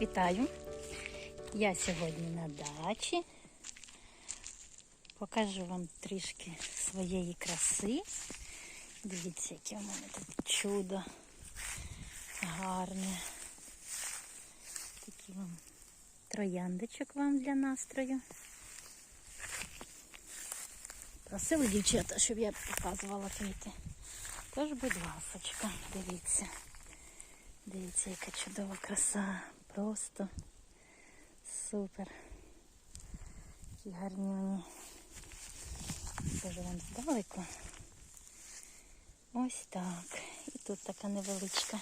Вітаю. Я сьогодні на дачі. Покажу вам трішки своєї краси. Дивіться, яке у мене тут чудо гарне. Такі вам трояндочок вам для настрою. Просили дівчата, щоб я показувала квіти. Тож, будь ласочка, дивіться. Дивіться, яка чудова краса. Просто супер. Які гарні. Покажу вам здалеку. Ось так. І тут така невеличка.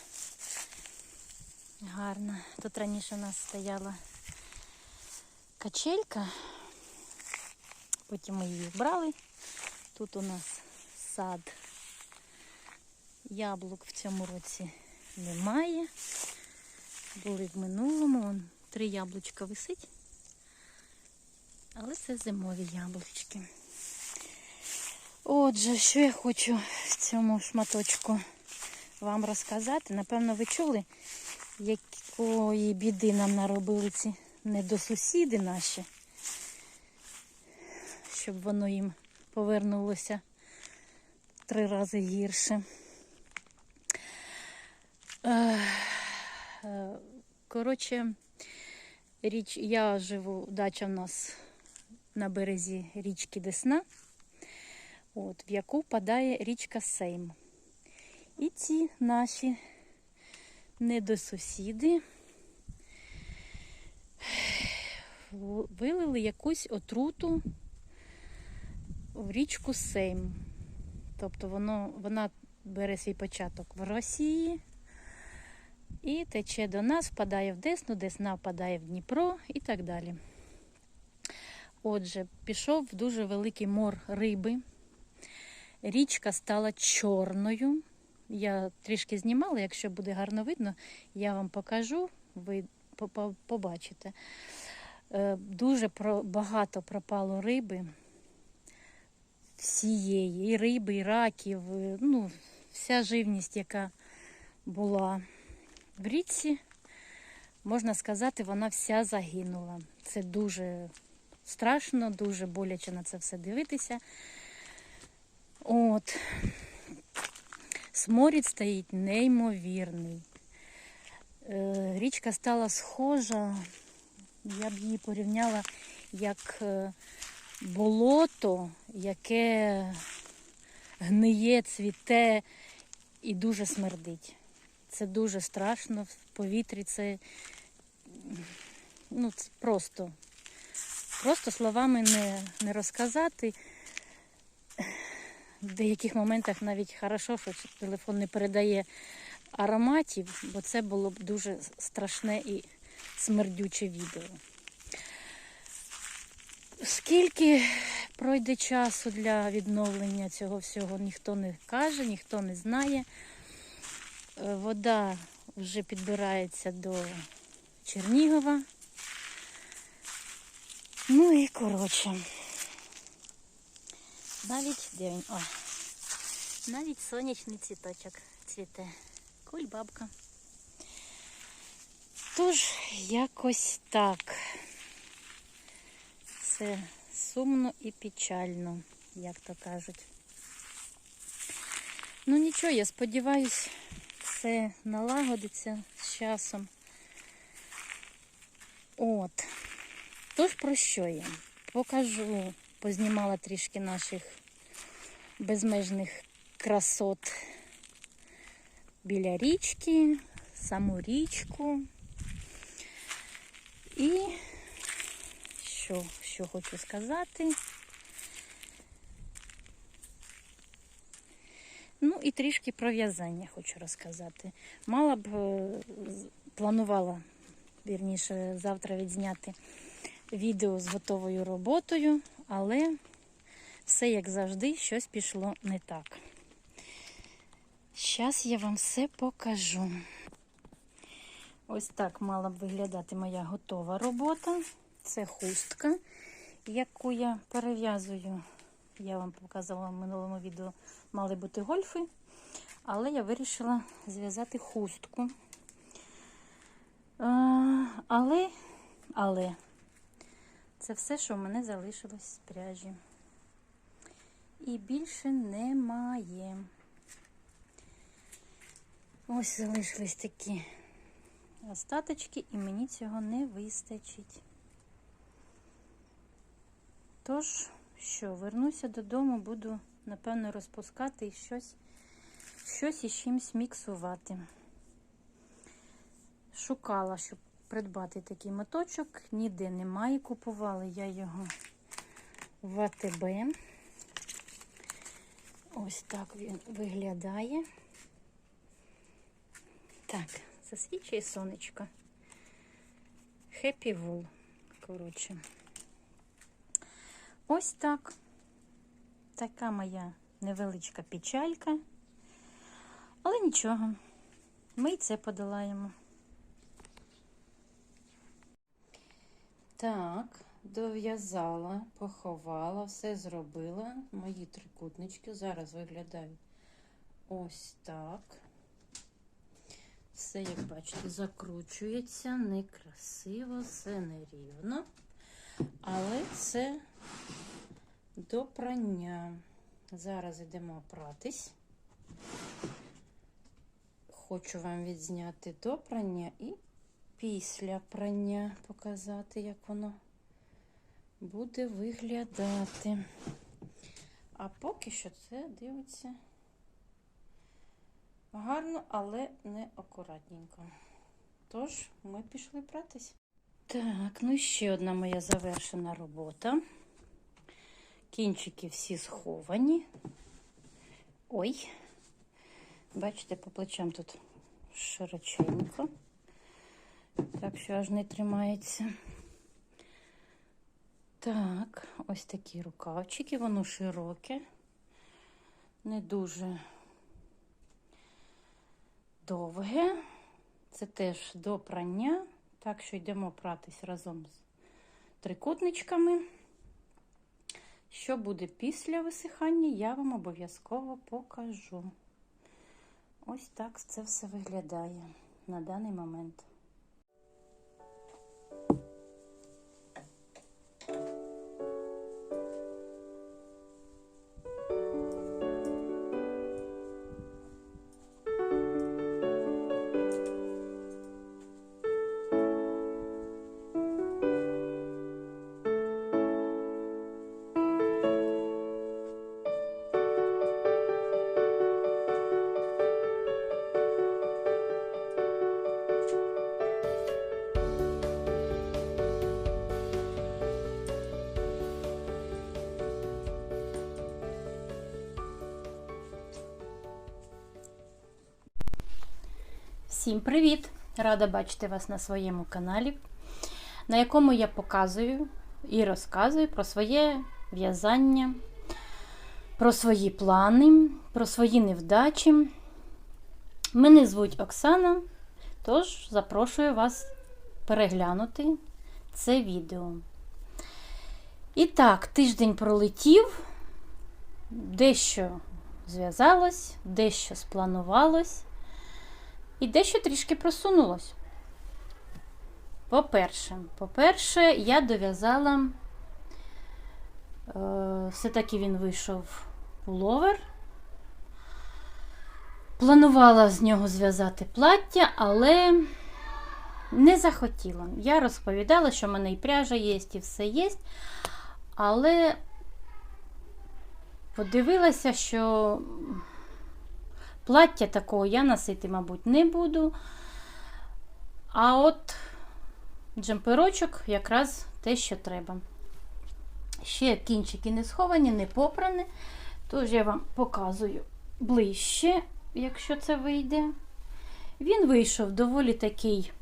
Гарна. Тут раніше у нас стояла качелька. Потім ми її вбрали. Тут у нас сад. Яблук в цьому році немає. Були в минулому. Вон три яблучка висить. Але це зимові яблучки. Отже, що я хочу в цьому шматочку вам розказати. Напевно, ви чули, якої біди нам наробили ці недосусіди наші, щоб воно їм повернулося три рази гірше. Е, Коротше, річ, я живу, дача в нас на березі річки Десна, от, в яку впадає річка Сейм. І ці наші недосусіди вилили якусь отруту в річку Сейм. Тобто воно, вона бере свій початок в Росії і тече до нас, впадає в Десну, Десна впадає в Дніпро і так далі. Отже, пішов дуже великий мор риби. Річка стала чорною. Я трішки знімала, якщо буде гарно видно, я вам покажу, ви побачите. Е, дуже багато пропало риби всієї, і риби, і раків, ну, вся живність, яка була в річці, можна сказати, вона вся загинула. Це дуже страшно, дуже боляче на це все дивитися. От. Сморід стоїть неймовірний. Е, річка стала схожа, я б її порівняла як е, болото, яке гниє, цвіте і дуже смердить. Це дуже страшно в повітрі. Це ну, це просто, просто словами не, не розказати. В деяких моментах навіть хорошо, що телефон не передає ароматів, бо це було б дуже страшне і смердюче відео. Скільки пройде часу для відновлення цього всього, ніхто не каже, ніхто не знає. Е, вода вже підбирається до Чернігова. Ну і коротше. Навіть де він? О, навіть сонячний цвіточок цвіте. Кульбабка. Тож, якось так. Це сумно і печально, як то кажуть. Ну нічого, я сподіваюся, все налагодиться з часом. От. Тож про що я? Покажу, познімала трішки наших безмежних красот біля річки, саму річку. І що, що хочу сказати. Ну і трішки про в'язання хочу розказати. Мала б е, планувала, вірніше, завтра відзняти відео з готовою роботою, але все, як завжди, щось пішло не так. Зараз я вам все покажу. Ось так мала б виглядати моя готова робота. Це хустка, яку я перев'язую. Я вам показувала в минулому відео, мали бути гольфи, але я вирішила зв'язати хустку. А, але, але це все, що в мене залишилось з пряжі. І більше немає. Ось залишились такі остаточки, і мені цього не вистачить. Тож, що, вернуся додому, буду, напевно, розпускати і щось, щось із чимось міксувати. Шукала, щоб придбати такий моточок, ніде немає. Купувала я його в АТБ. Ось так він виглядає. Так, засвічує сонечко. Happy Wool, коротше. Ось так. Така моя невеличка печалька. Але нічого, ми й це подолаємо. Так, дов'язала, поховала, все зробила. Мої трикутнички зараз виглядають ось так. Все, як бачите, закручується, некрасиво, все нерівно. Але це до прання. Зараз йдемо пратись. Хочу вам відзняти до прання і після прання показати, як воно буде виглядати. А поки що це дивиться гарно, але не акуратненько. Тож, ми пішли братись. Так, ну і ще одна моя завершена робота. Кінчики всі сховані. Ой, бачите, по плечам тут широченько. Так що аж не тримається. Так, ось такі рукавчики, воно широке, не дуже довге. Це теж до прання, так що йдемо пратись разом з трикутничками. Що буде після висихання, я вам обов'язково покажу. Ось так це все виглядає на даний момент. Всім привіт! Рада бачити вас на своєму каналі, на якому я показую і розказую про своє в'язання, про свої плани, про свої невдачі. Мене звуть Оксана, тож запрошую вас переглянути це відео. І так, тиждень пролетів, дещо зв'язалось, дещо спланувалось. І дещо трішки просунулось. По-перше, по-перше, я дов'язала, е, все-таки він вийшов пуловер. Планувала з нього зв'язати плаття, але не захотіла. Я розповідала, що в мене і пряжа є, і все є. Але подивилася, що Плаття такого я носити, мабуть, не буду. А от джемперочок якраз те, що треба. Ще кінчики не сховані, не попрані. Тож я вам показую ближче, якщо це вийде. Він вийшов доволі такий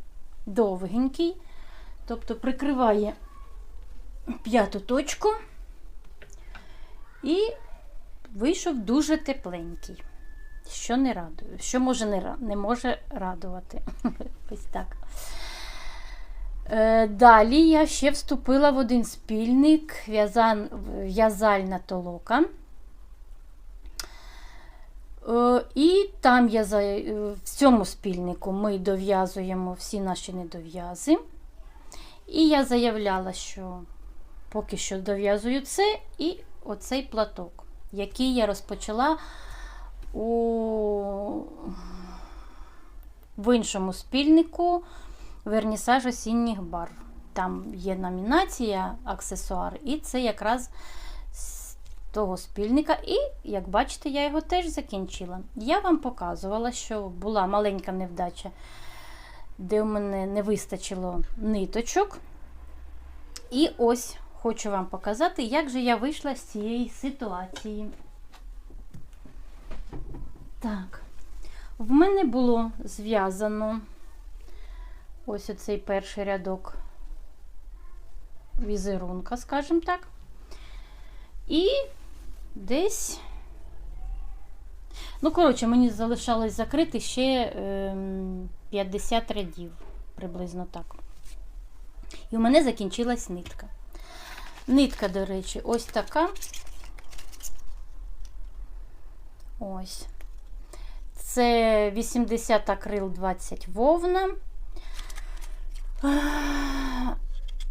довгенький, тобто прикриває п'яту точку і вийшов дуже тепленький що не радує, що може не не може радувати. Ось так. Е, Далі я ще вступила в один спільник в'язальна толока. Е, І там я е, в цьому спільнику ми дов'язуємо всі наші недов'язи. І я заявляла, що поки що дов'язую це і оцей платок, який я розпочала у в іншому спільнику вернісаж осінніх барв. Там є номінація аксесуар, і це якраз з того спільника. І, як бачите, я його теж закінчила. Я вам показувала, що була маленька невдача, де у мене не вистачило ниточок. І ось хочу вам показати, як же я вийшла з цієї ситуації. Так, в мене було зв'язано ось оцей перший рядок візерунка, скажімо так. І десь, ну, коротше, мені залишалось закрити ще ем, 50 рядів, приблизно так. І у мене закінчилась нитка. Нитка, до речі, ось така. Ось. Це 80 акрил 20 вовна.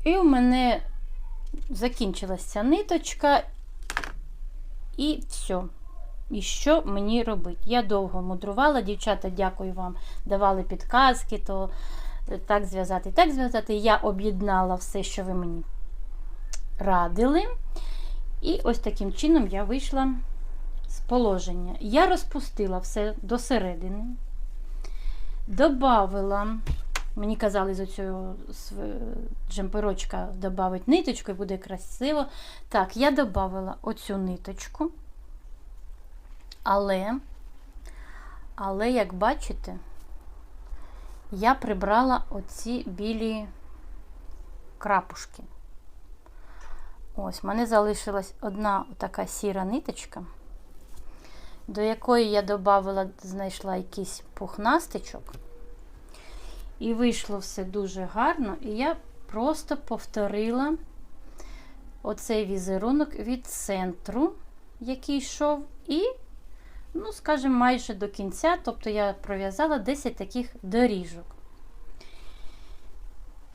І у мене закінчилася ниточка. І все. І що мені робити? Я довго мудрувала, дівчата, дякую вам, давали підказки, то так зв'язати, так зв'язати. Я об'єднала все, що ви мені радили. І ось таким чином я вийшла положення. Я розпустила все до середини, добавила, мені казали, з цього джемперочка додати ниточку і буде красиво. Так, я додавала оцю ниточку, але, але, як бачите, я прибрала оці білі крапушки. Ось, в мене залишилась одна така сіра ниточка, до якої я додавала, знайшла якийсь пухнастичок. І вийшло все дуже гарно. І я просто повторила оцей візерунок від центру, який йшов, і, ну, скажімо, майже до кінця, тобто я пров'язала 10 таких доріжок.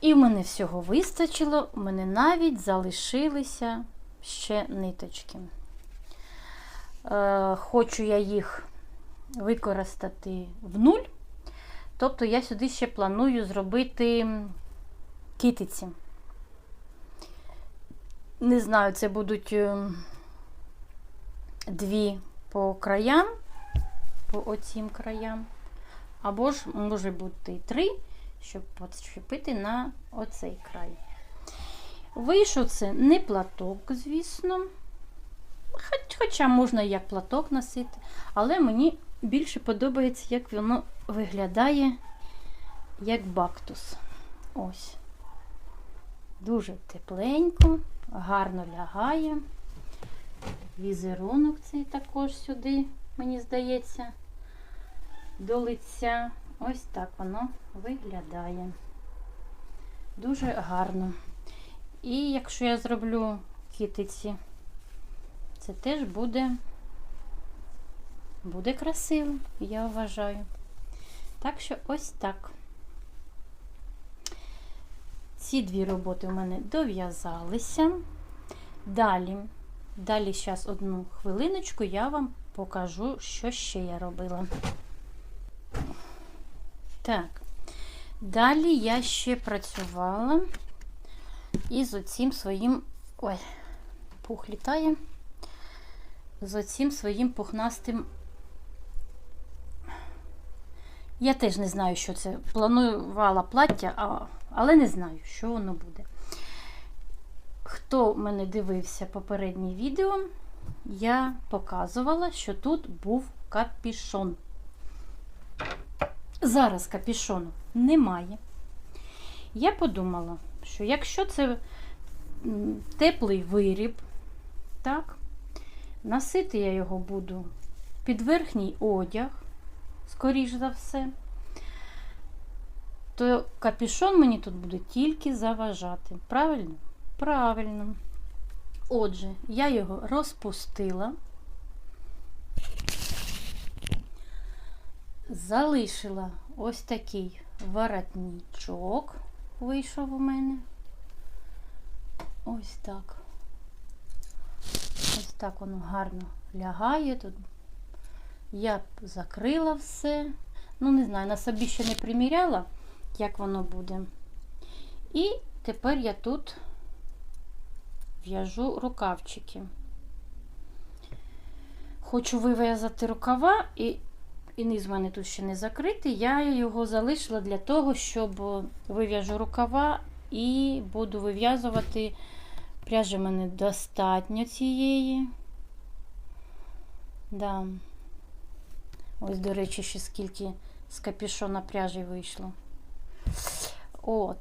І в мене всього вистачило, у мене навіть залишилися ще ниточки. Е, Хочу я їх використати в нуль. Тобто я сюди ще планую зробити китиці. Не знаю, це будуть е, дві по краям, по оцім краям. Або ж може бути три щоб підчепити на оцей край. Вийшов це не платок, звісно. Хоча можна як платок носити, але мені більше подобається, як воно виглядає як бактус. Ось. Дуже тепленько, гарно лягає. Візерунок цей також сюди, мені здається, до лиця. Ось так воно виглядає. Дуже гарно. І якщо я зроблю китиці, це теж буде, буде красиво, я вважаю. Так що ось так. Ці дві роботи у мене дов'язалися. Далі, далі, зараз одну хвилиночку, я вам покажу, що ще я робила. Так, далі я ще працювала із оцим своїм. Ой, пух літає. З оцим своїм пухнастим. Я теж не знаю, що це. Планувала плаття, але не знаю, що воно буде. Хто мене дивився попереднє відео, я показувала, що тут був капішон. Зараз капішону немає. Я подумала, що якщо це теплий виріб, так, носити я його буду під верхній одяг, скоріш за все, то капішон мені тут буде тільки заважати. Правильно? Правильно. Отже, я його розпустила. залишила ось такий воротничок вийшов у мене. Ось так. Так воно гарно лягає тут. Я закрила все. Ну, не знаю, на собі ще не приміряла, як воно буде. І тепер я тут в'яжу рукавчики. Хочу вив'язати рукава, і, і низ в мене тут ще не закритий. Я його залишила для того, щоб вив'яжу рукава і буду вив'язувати. Пряжі в мене достатньо цієї. Да. Ось, до речі, ще скільки з капюшона пряжі вийшло. От.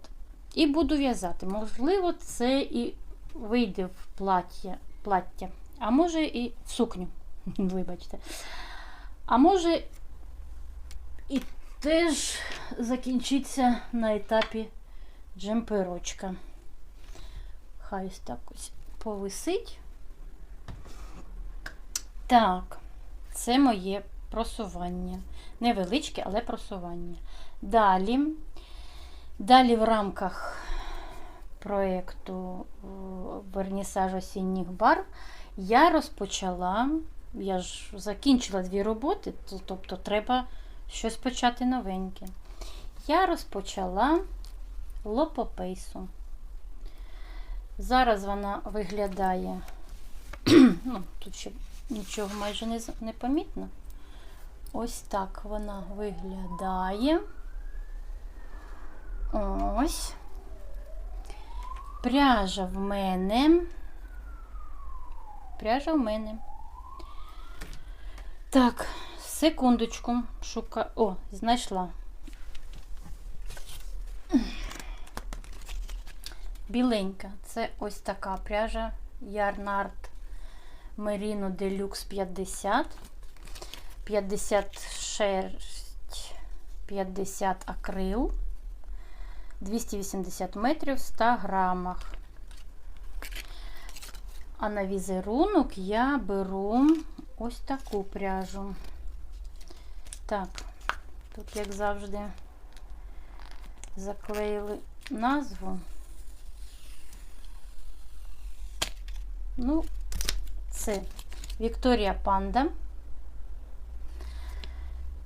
І буду в'язати. Можливо, це і вийде в плаття, плаття. а може і в сукню. Вибачте. А може і теж закінчиться на етапі джемперочка. Хай ось так ось повисить. Так, це моє просування. Невеличке, але просування. Далі, далі в рамках проєкту Вернісаж осінніх барв я розпочала, я ж закінчила дві роботи, тобто треба щось почати новеньке. Я розпочала лопопейсу. Зараз вона виглядає, ну, тут ще нічого майже не, не помітно. Ось так вона виглядає. Ось. Пряжа в мене. Пряжа в мене. Так, секундочку. Шука. О, знайшла. Біленька. Це ось така пряжа Ярнард Merino Deluxe 50. 50 шерсть, 50 акрил, 280 метрів в 100 грамах. А на візерунок я беру ось таку пряжу. Так, тут, як завжди, заклеїли назву. Ну, це Вікторія Панда.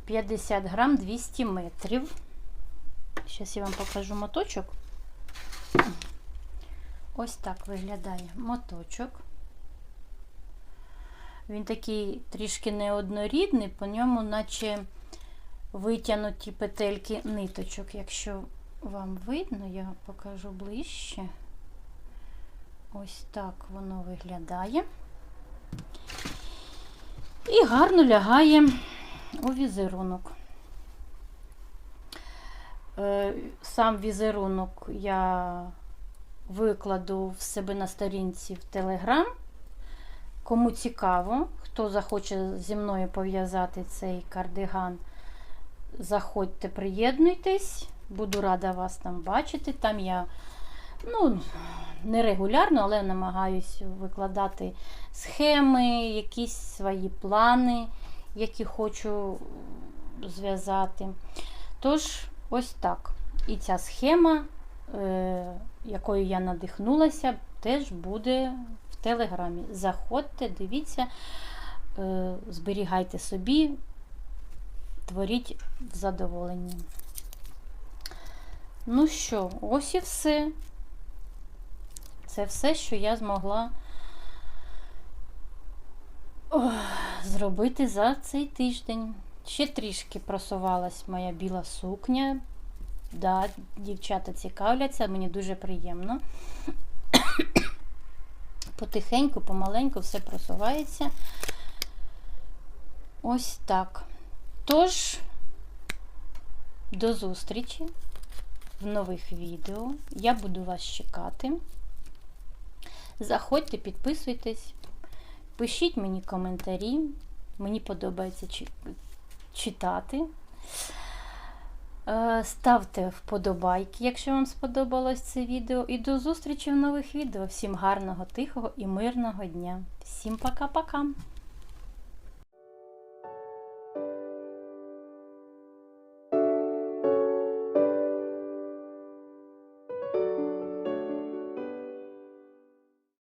50 грам 200 метрів. Зараз я вам покажу моточок. Ось так виглядає моточок. Він такий трішки неоднорідний, по ньому, наче витягнуті петельки ниточок. Якщо вам видно, я покажу ближче. Ось так воно виглядає. І гарно лягає у візерунок. Е, Сам візерунок я викладу в себе на сторінці в Телеграм. Кому цікаво, хто захоче зі мною пов'язати цей кардиган, заходьте, приєднуйтесь. Буду рада вас там бачити. Там я ну, не регулярно, але намагаюся викладати схеми, якісь свої плани, які хочу зв'язати. Тож, ось так. І ця схема, е, якою я надихнулася, теж буде в Телеграмі. Заходьте, дивіться, е, зберігайте собі, творіть з задоволенням. Ну що, ось і все. Це все, що я змогла зробити за цей тиждень. Ще трішки просувалась моя біла сукня. Да, дівчата цікавляться, мені дуже приємно. Потихеньку, помаленьку все просувається. Ось так. Тож, до зустрічі в нових відео. Я буду вас чекати. Заходьте, підписуйтесь, пишіть мені коментарі. Мені подобається читати. Е, Ставте вподобайки, якщо вам сподобалось це відео. І до зустрічі в нових відео. Всім гарного, тихого і мирного дня. Всім пока-пока!